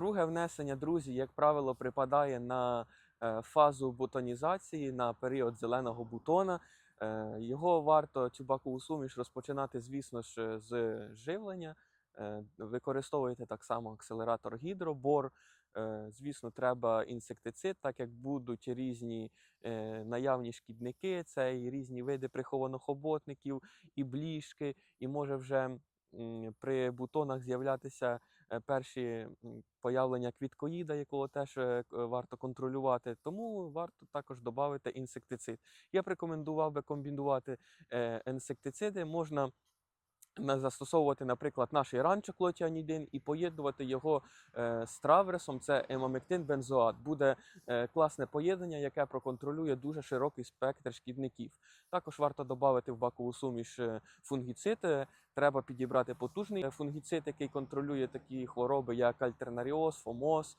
Друге внесення, друзі, як правило, припадає на е, фазу бутонізації, на період зеленого бутона. Е, Його варто цю бакову суміш розпочинати, звісно ж, з живлення. Е, Використовуєте так само акселератор гідробор. Звісно, треба інсектицид, так як будуть різні наявні шкідники, це і різні види прихованих хоботників, і бліжки, і може вже при бутонах з'являтися е, перші появлення квіткоїда, якого теж е, варто контролювати. Тому варто також додати інсектицид. Я б рекомендував би комбінувати е, інсектициди. Можна на- застосовувати, наприклад, наш ранчо клотіанідин і поєднувати його е, з траверсом. Це емамектин бензоат. Буде е, класне поєднання, яке проконтролює дуже широкий спектр шкідників. Також варто додати в бакову суміш е, фунгіцид. Треба підібрати потужний фунгіцид, який контролює такі хвороби, як альтернаріоз, фомоз.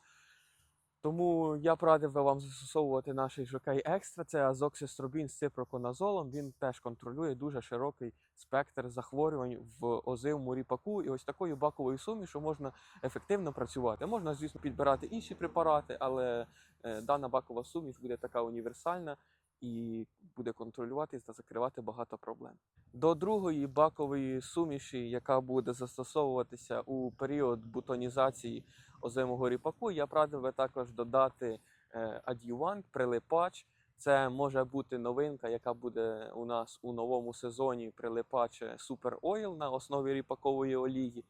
Тому я б радив би вам застосовувати наш ЖК Екстра, це азоксистробін з ципроконазолом. Він теж контролює дуже широкий спектр захворювань в озимому ріпаку. І ось такою баковою сумішю можна ефективно працювати. Можна, звісно, підбирати інші препарати, але е, дана бакова суміш буде така універсальна і буде контролювати та закривати багато проблем. До другої бакової суміші, яка буде застосовуватися у період бутонізації озимого ріпаку, я б би також додати е, ад'ювант, прилипач. Це може бути новинка, яка буде у нас у новому сезоні прилипач е, Super Oil на основі ріпакової олії.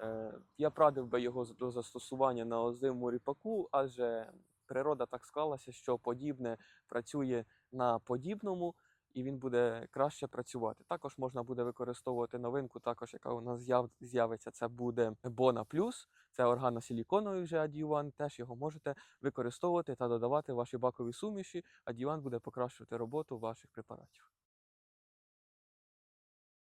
Е, Я б радив би його до застосування на озимому ріпаку, адже природа так склалася, що подібне працює на подібному, і він буде краще працювати. Також можна буде використовувати новинку, також яка у нас з'яв- з'явиться. Це буде Bona Plus, це органосиліконовий вже ад'ювант. Теж його можете використовувати та додавати в ваші бакові суміші. Ад'ювант буде покращувати роботу ваших препаратів.